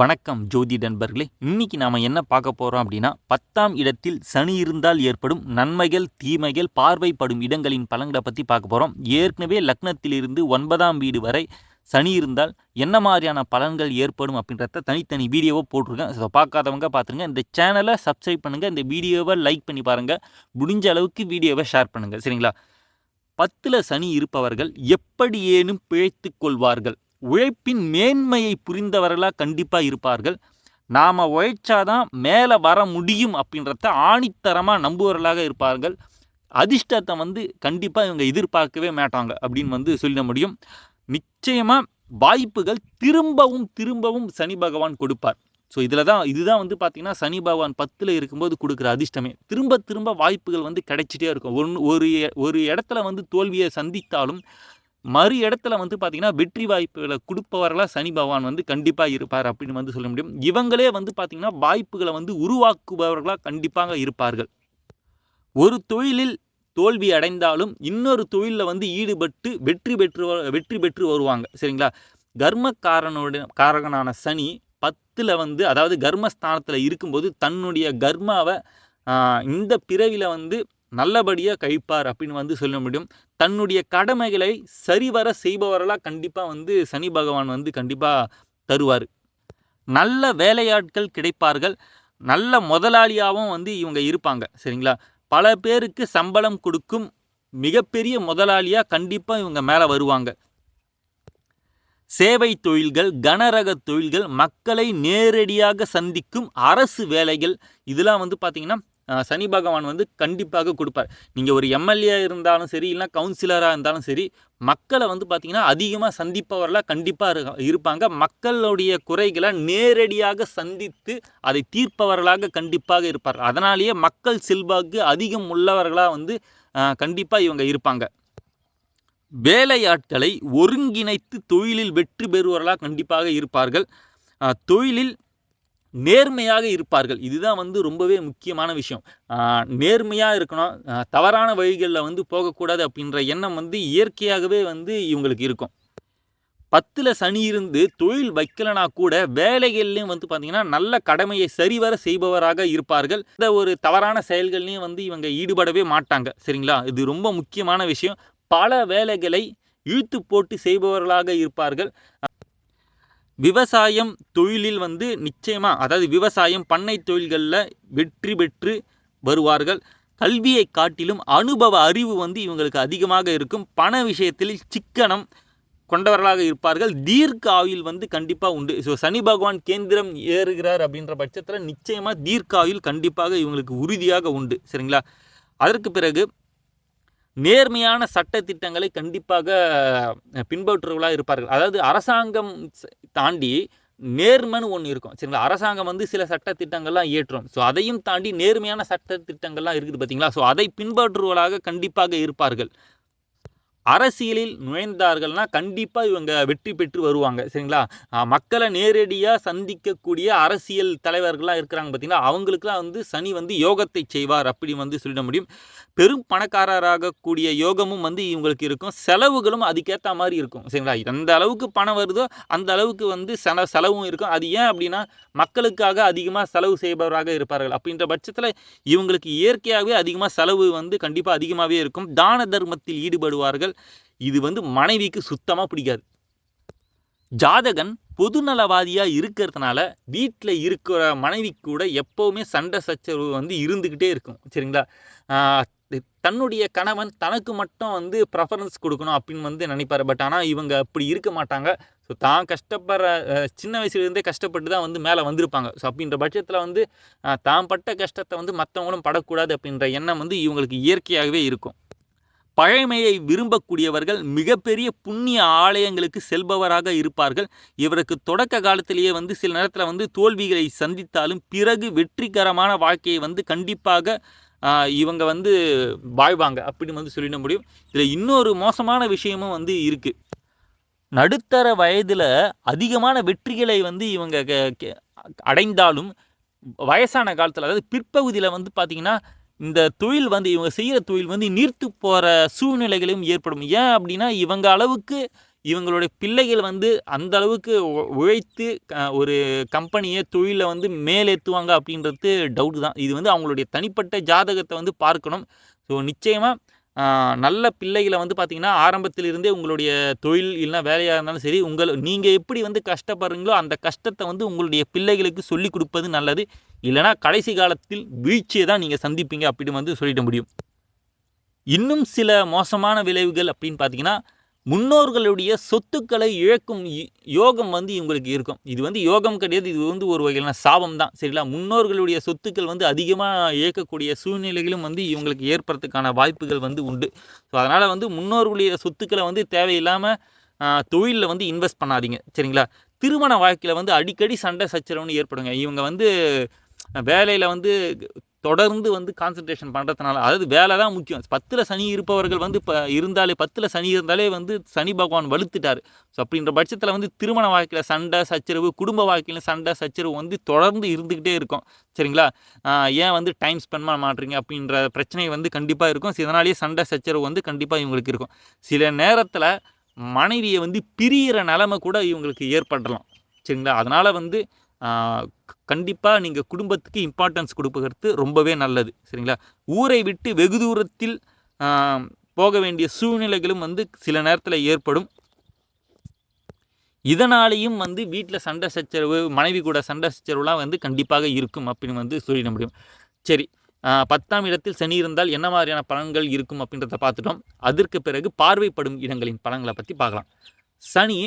வணக்கம் ஜோதி நண்பர்களே. இன்னைக்கு நாம் என்ன பார்க்க போகிறோம் அப்படின்னா பத்தாம் இடத்தில் சனி இருந்தால் ஏற்படும் நன்மைகள் தீமைகள் பார்வைப்படும் இடங்களின் பலன்களை பற்றி பார்க்க போகிறோம் ஏற்கனவே லக்னத்திலிருந்து ஒன்பதாம் வீடு வரை சனி இருந்தால் என்ன மாதிரியான பலன்கள் ஏற்படும் அப்படின்றத தனித்தனி வீடியோவை போட்டிருக்கேன். ஸோ பார்க்காதவங்க பார்த்துருங்க. இந்த சேனலை சப்ஸ்கிரைப் பண்ணுங்கள் இந்த வீடியோவை லைக் பண்ணி பாருங்கள் முடிஞ்ச அளவுக்கு வீடியோவை ஷேர் பண்ணுங்கள் சரிங்களா? பத்தில் சனி இருப்பவர்கள் எப்படியேனும் பிழைத்து கொள்வார்கள். உழைப்பின் மேன்மையை புரிந்தவர்களாக கண்டிப்பாக இருப்பார்கள். நாம் உழைச்சாதான் மேலே வர முடியும் அப்படின்றத ஆணித்தரமாக நம்புவர்களாக இருப்பார்கள். அதிர்ஷ்டத்தை வந்து கண்டிப்பாக இவங்க எதிர்பார்க்கவே மாட்டாங்க அப்படின்னு வந்து சொல்ல முடியும். நிச்சயமாக வாய்ப்புகள் திரும்பவும் திரும்பவும் சனி பகவான் கொடுப்பார். ஸோ இதில் தான் இதுதான் வந்து பார்த்திங்கன்னா சனி பகவான் பத்தில் இருக்கும்போது கொடுக்குற அதிர்ஷ்டமே. திரும்ப திரும்ப வாய்ப்புகள் வந்து கிடைச்சிட்டே இருக்கும். ஒன்று ஒரு ஒரு இடத்துல வந்து தோல்வியை சந்தித்தாலும் மறு இடத்துல வந்து பார்த்திங்கன்னா வெற்றி வாய்ப்புகளை கொடுப்பவர்களாக சனி பகவான் வந்து கண்டிப்பாக இருப்பார் அப்படின்னு வந்து சொல்ல முடியும். இவங்களே வந்து பார்த்திங்கன்னா வாய்ப்புகளை வந்து உருவாக்குபவர்களாக கண்டிப்பாக இருப்பார்கள். ஒரு தொழிலில் தோல்வி அடைந்தாலும் இன்னொரு தொழிலில் வந்து ஈடுபட்டு வெற்றி பெற்று வெற்றி பெற்று வருவாங்க. சரிங்களா? கர்மக்காரனுடைய காரகனான சனி பத்தில் வந்து அதாவது கர்மஸ்தானத்தில் இருக்கும்போது தன்னுடைய கர்மாவை இந்த பிறவியில் வந்து நல்லபடியாக கழிப்பார் அப்படின்னு வந்து சொல்ல முடியும். தன்னுடைய கடமைகளை சரிவர செய்பவர்களாக கண்டிப்பாக வந்து சனி பகவான் வந்து கண்டிப்பாக தருவார். நல்ல வேலையாட்கள் கிடைப்பார்கள். நல்ல முதலாளியாகவும் வந்து இவங்க இருப்பாங்க. சரிங்களா? பல பேருக்கு சம்பளம் கொடுக்கும் மிகப்பெரிய முதலாளியாக கண்டிப்பாக இவங்க மேலே வருவாங்க. சேவை தொழில்கள் கனரக தொழில்கள் மக்களை நேரடியாக சந்திக்கும் அரசு வேலைகள் இதெல்லாம் வந்து பார்த்திங்கன்னா சனி பகவான் வந்து கண்டிப்பாக கொடுப்பார். நீங்கள் ஒரு எம்எல்ஏ இருந்தாலும் சரி இல்லைனா கவுன்சிலராக இருந்தாலும் சரி மக்களை வந்து பார்த்திங்கன்னா அதிகமாக சந்திப்பவர்களாக கண்டிப்பாக இருப்பாங்க. மக்களுடைய குறைகளை நேரடியாக சந்தித்து அதை தீர்ப்பவர்களாக கண்டிப்பாக இருப்பார். அதனாலேயே மக்கள் செல்வாக்கு அதிகம் உள்ளவர்களாக வந்து கண்டிப்பாக இவங்க இருப்பாங்க. வேலையாட்களை ஒருங்கிணைத்து தொழிலில் வெற்றி பெறுவர்களாக கண்டிப்பாக இருப்பார்கள். தொழிலில் நேர்மையாக இருப்பார்கள். இதுதான் வந்து ரொம்பவே முக்கியமான விஷயம். நேர்மையாக இருக்கணும். தவறான வழிகளில் வந்து போகக்கூடாது அப்படின்ற எண்ணம் வந்து இயற்கையாகவே வந்து இவங்களுக்கு இருக்கும். பத்தில் சனி இருந்து தொழில் வைக்கலனா கூட வேலைகள்லையும் வந்து பார்த்திங்கன்னா நல்ல கடமையை சரிவர செய்பவராக இருப்பார்கள். இந்த ஒரு தவறான செயல்கள்லையும் வந்து இவங்க ஈடுபடவே மாட்டாங்க. சரிங்களா? இது ரொம்ப முக்கியமான விஷயம். பல வேலைகளை இழுத்து போட்டு செய்பவர்களாக இருப்பார்கள். விவசாயம் தொழிலில் வந்து நிச்சயமாக அதாவது விவசாயம் பண்ணை தொழில்களில் வெற்றி பெற்று வருவார்கள். கல்வியை காட்டிலும் அனுபவ அறிவு வந்து இவங்களுக்கு அதிகமாக இருக்கும். பண விஷயத்தில் சிக்கனம் கொண்டவர்களாக இருப்பார்கள். தீர்க்க ஆயுள் வந்து கண்டிப்பாக உண்டு. ஸோ சனி பகவான் கேந்திரம் ஏறுகிறார் அப்படின்ற பட்சத்தில் நிச்சயமாக தீர்க்க ஆயுள் கண்டிப்பாக இவங்களுக்கு உறுதியாக உண்டு. சரிங்களா? அதற்கு பிறகு நேர்மையான சட்ட திட்டங்களை கண்டிப்பாக பின்பற்றுவர்களாக இருப்பார்கள். அதாவது அரசாங்கம் தாண்டி நேர்மைன்னு ஒன்று இருக்கும். சரிங்களா? அரசாங்கம் வந்து சில சட்ட திட்டங்கள்லாம் ஏற்றும் ஸோ அதையும் தாண்டி நேர்மையான சட்ட திட்டங்கள்லாம் இருக்குது பார்த்தீங்களா ஸோ அதை பின்பற்றுவர்களாக கண்டிப்பாக இருப்பார்கள். அரசியலில் நுழைந்தார்கள்னா கண்டிப்பாக இவங்க வெற்றி பெற்று வருவாங்க சரிங்களா? மக்களை நேரடியாக சந்திக்கக்கூடிய அரசியல் தலைவர்கள்லாம் இருக்கிறாங்க பார்த்தீங்கன்னா அவங்களுக்குலாம் வந்து சனி வந்து யோகத்தை செய்வார் அப்படி வந்து சொல்லிட முடியும். பெரும் பணக்காரராகக்கூடிய யோகமும் வந்து இவங்களுக்கு இருக்கும். செலவுகளும் அதுக்கேற்ற மாதிரி இருக்கும் சரிங்களா? எந்த அளவுக்கு பணம் வருதோ அந்த அளவுக்கு வந்து செல செலவும் இருக்கும். அது ஏன் அப்படின்னா மக்களுக்காக அதிகமாக செலவு செய்பவராக இருப்பார்கள். அப்படின்ற பட்சத்தில் இவங்களுக்கு இயற்கையாகவே அதிகமாக செலவு வந்து கண்டிப்பாக அதிகமாகவே இருக்கும். தான தர்மத்தில் ஈடுபடுவார்கள். இது வந்து மனைவிக்கு சுத்தமாக பிடிக்காது. ஜாதகன் பொதுநலவாதியாக இருக்கிறதுனால வீட்டில் இருக்கிற மனைவி கூட எப்போவுமே சண்டை சச்சரவு வந்து இருந்துக்கிட்டே இருக்கும். சரிங்களா? தன்னுடைய கணவன் தனக்கு மட்டும் வந்து ப்ரெஃபரன்ஸ் கொடுக்கணும் அப்படின்னு வந்து நினைப்பார். பட் ஆனால் இவங்க அப்படி இருக்க மாட்டாங்க. ஸோ தான் கஷ்டப்படுற சின்ன வயசுலேருந்தே கஷ்டப்பட்டு தான் வந்து மேலே வந்திருப்பாங்க. ஸோ அப்படின்ற பட்சத்தில் வந்து தான் பட்ட கஷ்டத்தை வந்து மற்றவங்களும் படக்கூடாது அப்படின்ற எண்ணம் வந்து இவங்களுக்கு இயற்கையாகவே இருக்கும். பழமையை விரும்பக்கூடியவர்கள் மிகப்பெரிய புண்ணிய ஆலயங்களுக்கு செல்பவராக இருப்பார்கள். இவருக்கு தொடக்க காலத்திலேயே வந்து சில நேரத்தில் வந்து தோல்விகளை சந்தித்தாலும் பிறகு வெற்றிகரமான வாழ்க்கையை வந்து கண்டிப்பாக இவங்க வந்து வாழ்வாங்க அப்படின்னு வந்து சொல்லிட முடியும். இதில் இன்னொரு மோசமான விஷயமும் வந்து இருக்குது நடுத்தர வயதில் அதிகமான வெற்றிகளை வந்து இவங்க அடைந்தாலும் வயசான காலத்தில் அதாவது பிற்பகுதியில் வந்து பார்த்திங்கன்னா இந்த தொழில் வந்து இவங்க செய்கிற தொழில் வந்து நீர்த்து போகிற சூழ்நிலைகளையும் ஏற்படும். ஏன் அப்படின்னா இவங்க அளவுக்கு இவங்களுடைய பிள்ளைகள் வந்து அந்த அளவுக்கு உழைத்து க- ஒரு கம்பெனியை தொழிலை வந்து மேலேற்றுவாங்க அப்படின்றது டவுட் தான். இது வந்து அவங்களுடைய தனிப்பட்ட ஜாதகத்தை வந்து பார்க்கணும். ஸோ நிச்சயமாக நல்ல பிள்ளைகளை வந்து பார்த்திங்கன்னா ஆரம்பத்திலிருந்தே உங்களுடைய தொழில் இல்லைனா வேலையாக இருந்தாலும் சரி உங்கள் நீங்கள் எப்படி வந்து கஷ்டப்படுறீங்களோ அந்த கஷ்டத்தை வந்து உங்களுடைய பிள்ளைகளுக்கு சொல்லிக் கொடுப்பது நல்லது. இல்லைனா கடைசி காலத்தில் வீழ்ச்சியை தான் நீங்கள் சந்திப்பீங்க அப்படின்னு வந்து சொல்லிட முடியும். இன்னும் சில மோசமான விளைவுகள் அப்படின்னு பார்த்தீங்கன்னா முன்னோர்களுடைய சொத்துக்களை இழக்கும் யோகம் வந்து இவங்களுக்கு இருக்கும். இது வந்து யோகம் கிடையாது இது வந்து ஒரு வகையான சாபம் தான். சரிங்களா? முன்னோர்களுடைய சொத்துக்கள் வந்து அதிகமாக இழக்கக்கூடிய சூழ்நிலைகளும் வந்து இவங்களுக்கு ஏற்படுறதுக்கான வாய்ப்புகள் வந்து உண்டு. ஸோ அதனால் வந்து முன்னோர்களுடைய சொத்துக்களை வந்து தேவையில்லாமல் தொழிலில் வந்து இன்வெஸ்ட் பண்ணாதீங்க. சரிங்களா? திருமண வாழ்க்கையில் வந்து அடிக்கடி சண்டை சச்சரவுன்னு ஏற்படுங்க. இவங்க வந்து வேலையில் வந்து தொடர்ந்து வந்து கான்சன்ட்ரேஷன் பண்ணுறதுனால அதாவது வேலை தான் முக்கியம். பத்தில் சனி இருப்பவர்கள் வந்து இப்போ இருந்தாலே பத்தில் சனி இருந்தாலே வந்து சனி பகவான் வலுத்துட்டார். ஸோ அப்படின்ற பட்சத்தில் வந்து திருமண வாழ்க்கையில் சண்டை சச்சரவு குடும்ப வாழ்க்கையில் சண்டை சச்சரவு வந்து தொடர்ந்து இருந்துக்கிட்டே இருக்கும். சரிங்களா? ஏன் வந்து டைம் ஸ்பெண்ட் பண்ண மாட்டீங்க அப்படின்ற பிரச்சனை வந்து கண்டிப்பாக இருக்கும். இதனாலேயே சண்டை சச்சரவு வந்து கண்டிப்பாக இவங்களுக்கு இருக்கும். சில நேரத்தில் மனைவியை வந்து பிரியிற நிலமை கூட இவங்களுக்கு ஏற்படலாம். சரிங்களா? அதனால் வந்து கண்டிப்பாக நீங்கள் குடும்பத்துக்கு இம்பார்ட்டன்ஸ் கொடுப்பதற்கு ரொம்பவே நல்லது சரிங்களா? ஊரை விட்டு வெகு தூரத்தில் போக வேண்டிய சூழ்நிலைகளும் வந்து சில நேரத்தில் ஏற்படும். இதனாலேயும் வந்து வீட்டில் சண்டை சச்சரவு மனைவி கூட சண்டை சச்சரவுலாம் வந்து கண்டிப்பாக இருக்கும் அப்படின்னு வந்து சொல்லிட முடியும். சரி பத்தாம் இடத்தில் சனி இருந்தால் என்ன மாதிரியான பலன்கள் இருக்கும் அப்படின்றத பார்த்துட்டோம். அதற்கு பிறகு பார்வைப்படும் இடங்களின் பலன்களை பற்றி பார்க்கலாம். சனி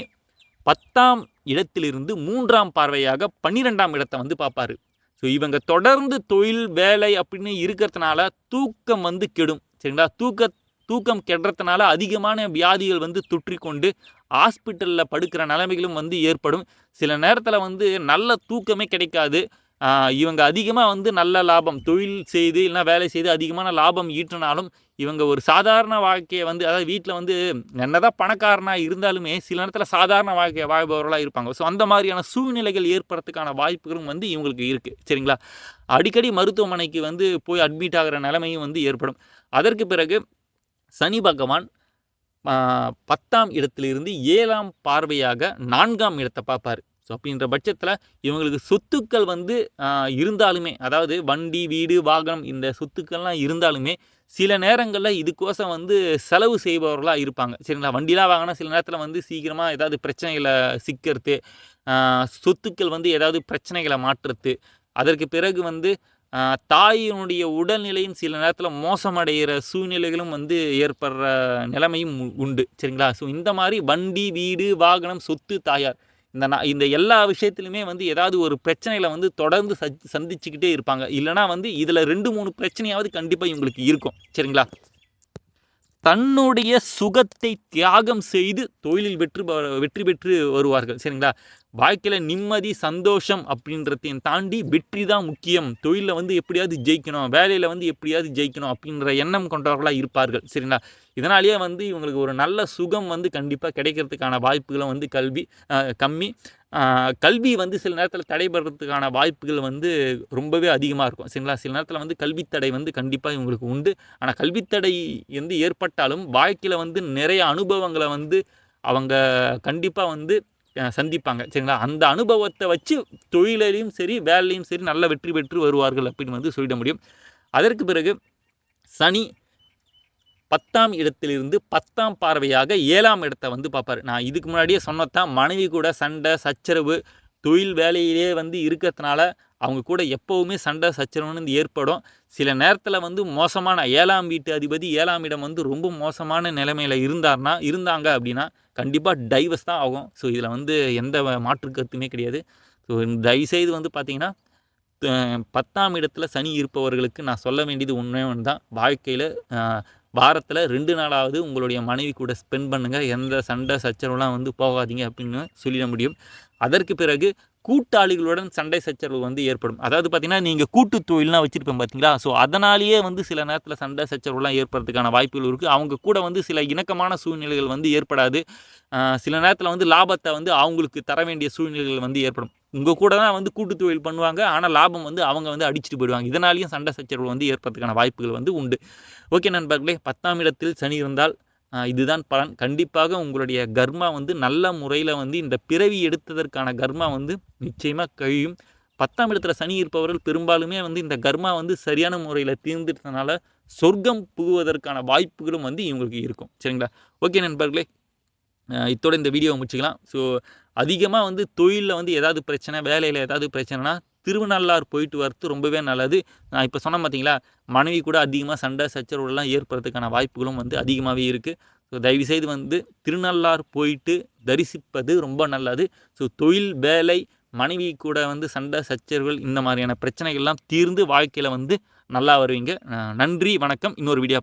பத்தாம் இடத்திலிருந்து மூன்றாம் பார்வையாக பன்னிரெண்டாம் இடத்தை வந்து பார்ப்பாரு. ஸோ இவங்க தொடர்ந்து தொழில் வேலை அப்படின்னு இருக்கிறதுனால தூக்கம் வந்து கெடும். சரிங்களா? தூக்க தூக்கம் கெடுறதுனால அதிகமான வியாதிகள் வந்து தொற்றிக்கொண்டு ஹாஸ்பிட்டலில் படுக்கிற நிலைமைகளும் வந்து ஏற்படும். சில நேரத்தில் வந்து நல்ல தூக்கமே கிடைக்காது. இவங்க அதிகமாக வந்து நல்ல லாபம் தொழில் செய்து இல்லைனா வேலை செய்து அதிகமான லாபம் ஈட்டினாலும் இவங்க ஒரு சாதாரண வாழ்க்கையை வந்து அதாவது வீட்டில் வந்து என்னதான் பணக்காரனாக இருந்தாலுமே சில நேரத்தில் சாதாரண வாழ்க்கையை வாழ்பவர்களாக இருப்பாங்க. ஸோ அந்த மாதிரியான சூழ்நிலைகள் ஏற்படுறதுக்கான வாய்ப்புகளும் வந்து இவங்களுக்கு இருக்குது சரிங்களா? அடிக்கடி மருத்துவமனைக்கு வந்து போய் அட்மிட் ஆகிற நிலைமையும் வந்து ஏற்படும். அதற்கு பிறகு சனி பகவான் பத்தாம் இடத்திலிருந்து ஏழாம் பார்வையாக நான்காம் இடத்தை பார்ப்பார். ஸோ அப்படின்ற பட்சத்தில் இவங்களுக்கு சொத்துக்கள் வந்து இருந்தாலுமே அதாவது வண்டி வீடு வாகனம் இந்த சொத்துக்கள்லாம் இருந்தாலுமே சில நேரங்களில் இதுக்கோசம் வந்து செலவு செய்பவர்களாக இருப்பாங்க. சரிங்களா? வண்டிலாம் வாங்கினா சில நேரத்தில் வந்து சீக்கிரமாக ஏதாவது பிரச்சனைகளை சிக்கிறது சொத்துக்கள் வந்து ஏதாவது பிரச்சனைகளை மாற்றுறது அதற்கு பிறகு வந்து தாயினுடைய உடல்நிலையும் சில நேரத்தில் மோசமடைகிற சூழ்நிலைகளும் வந்து ஏற்படுற நிலைமையும் உண்டு. சரிங்களா? ஸோ இந்த மாதிரி வண்டி வீடு வாகனம் சொத்து தாயார் இந்த நான் இந்த எல்லா விஷயத்துலையுமே வந்து ஏதாவது ஒரு பிரச்சனையில் வந்து தொடர்ந்து சந்திச்சுக்கிட்டே இருப்பாங்க. இல்லைனா வந்து இதில் ரெண்டு மூணு பிரச்சனையாவது கண்டிப்பாக இவங்களுக்கு இருக்கும். சரிங்களா? தன்னுடைய சுகத்தை தியாகம் செய்து தொழிலில் வெற்றி வெற்றி பெற்று வருவார்கள். சரிங்களா? வாழ்க்கையில் நிம்மதி சந்தோஷம் அப்படின்றதையும் தாண்டி வெற்றி தான் முக்கியம். தொழிலில் வந்து எப்படியாவது ஜெயிக்கணும் வேலையில் வந்து எப்படியாவது ஜெயிக்கணும் அப்படின்ற எண்ணம் கொண்டவர்களாக இருப்பார்கள். சரிங்களா? இதனாலேயே வந்து இவங்களுக்கு ஒரு நல்ல சுகம் வந்து கண்டிப்பாக கிடைக்கிறதுக்கான வாய்ப்புகளும் வந்து கல்வி கம்மி. கல்வி வந்து சில நேரத்தில் தடைபடுறதுக்கான வாய்ப்புகள் வந்து ரொம்பவே அதிகமாக இருக்கும். சரிங்களா? சில நேரத்தில் வந்து கல்வித்தடை வந்து கண்டிப்பாக இவங்களுக்கு உண்டு. ஆனால் கல்வித்தடை வந்து ஏற்பட்டாலும் வாழ்க்கையில் வந்து நிறைய அனுபவங்களை வந்து அவங்க கண்டிப்பாக வந்து சந்திப்பாங்க. சரிங்களா? அந்த அனுபவத்தை வச்சு தொழிலையும் சரி வேலையும் சரி நல்ல வெற்றி பெற்று வருவார்கள் அப்படின்னு வந்து சொல்லிட முடியும். அதற்கு பிறகு சனி பத்தாம் இடத்திலிருந்து பத்தாம் பார்வையாக ஏழாம் இடத்தை வந்து பார்ப்பார். நான் இதுக்கு முன்னாடியே சொன்னதான் மனைவி கூட சண்டை சச்சரவு தொழில் வேலையிலே வந்து இருக்கிறதுனால அவங்க கூட எப்போவுமே சண்டை சச்சரவுன்னு ஏற்படும். சில நேரத்தில் வந்து மோசமான ஏழாம் வீட்டு அதிபதி ஏழாம் இடம் வந்து ரொம்ப மோசமான நிலைமையில் இருந்தார்னா இருந்தாங்க அப்படின்னா கண்டிப்பாக டைவர்ஸ் தான் ஆகும். ஸோ இதில் வந்து எந்த மாற்று கருத்துமே கிடையாது. ஸோ தயவுசெய்து வந்து பார்த்திங்கன்னா பத்தாம் இடத்துல சனி இருப்பவர்களுக்கு நான் சொல்ல வேண்டியது உண்மை ஒன்று தான் வாழ்க்கையில் வாரத்தில் ரெண்டு நாளாவது உங்களுடைய மனைவி கூட ஸ்பெண்ட் பண்ணுங்கள் எந்த சண்டை சச்சரவுலாம் வந்து போகாதீங்க அப்படின்னு சொல்லிட முடியும். அதற்கு பிறகு கூட்டாளிகளுடன் சண்டை சச்சரவு வந்து ஏற்படும். அதாவது பார்த்திங்கன்னா நீங்கள் கூட்டு தொழில்லாம் வச்சுருப்பேன் பார்த்தீங்களா ஸோ அதனாலேயே வந்து சில நேரத்தில் சண்டை சச்சரவுலாம் ஏற்படுறதுக்கான வாய்ப்புகள் இருக்குது அவங்க கூட வந்து சில இணக்கமான சூழ்நிலைகள் வந்து ஏற்படாது. சில நேரத்தில் வந்து லாபத்தை வந்து அவங்களுக்கு தர வேண்டிய சூழ்நிலைகள் வந்து ஏற்படும். உங்கள் கூட தான் வந்து கூட்டு தொழில் பண்ணுவாங்க. ஆனால் லாபம் வந்து அவங்க வந்து அடிச்சுட்டு போயிடுவாங்க. இதனாலேயும் சண்டை சச்சரவு வந்து ஏற்படுறதுக்கான வாய்ப்புகள் வந்து உண்டு. ஓகே நண்பர்களே பத்தாம் இடத்தில் சனி இருந்தால் இதுதான் பலன். கண்டிப்பாக உங்களுடைய கர்மா வந்து நல்ல முறையில் வந்து இந்த பிறவி எடுத்ததற்கான கர்மா வந்து நிச்சயமாக கழியும். பத்தாம் இடத்துல சனி இருப்பவர்கள் பெரும்பாலுமே வந்து இந்த கர்மா வந்து சரியான முறையில் தீர்ந்துட்டதுனால சொர்க்கம் புகுவதற்கான வாய்ப்புகளும் வந்து இவங்களுக்கு இருக்கும். சரிங்களா? ஓகே நண்பர்களே. இத்தோட இந்த வீடியோவை முடிச்சுக்கலாம். ஸோ அதிகமாக வந்து தொழிலில் வந்து ஏதாவது பிரச்சனை வேலையில் ஏதாவது பிரச்சனைனா திருவண்ணாளார் போயிட்டு வரது ரொம்பவே நல்லது. நான் இப்போ சொன்னேன் பார்த்தீங்களா மனைவி கூட அதிகமாக சண்டை சச்சரவுலாம் ஏற்படுறதுக்கான வாய்ப்புகளும் வந்து அதிகமாகவே இருக்குது ஸோ தயவுசெய்து வந்து திருநள்ளார் போயிட்டு தரிசிப்பது ரொம்ப நல்லது. ஸோ தொழில் வேலை மனைவி கூட வந்து சண்டை சச்சரவுகள் இந்த மாதிரியான பிரச்சனைகள்லாம் தீர்ந்து வாழ்க்கையில் வந்து நல்லா வருவீங்க. நன்றி வணக்கம். இன்னொரு வீடியோ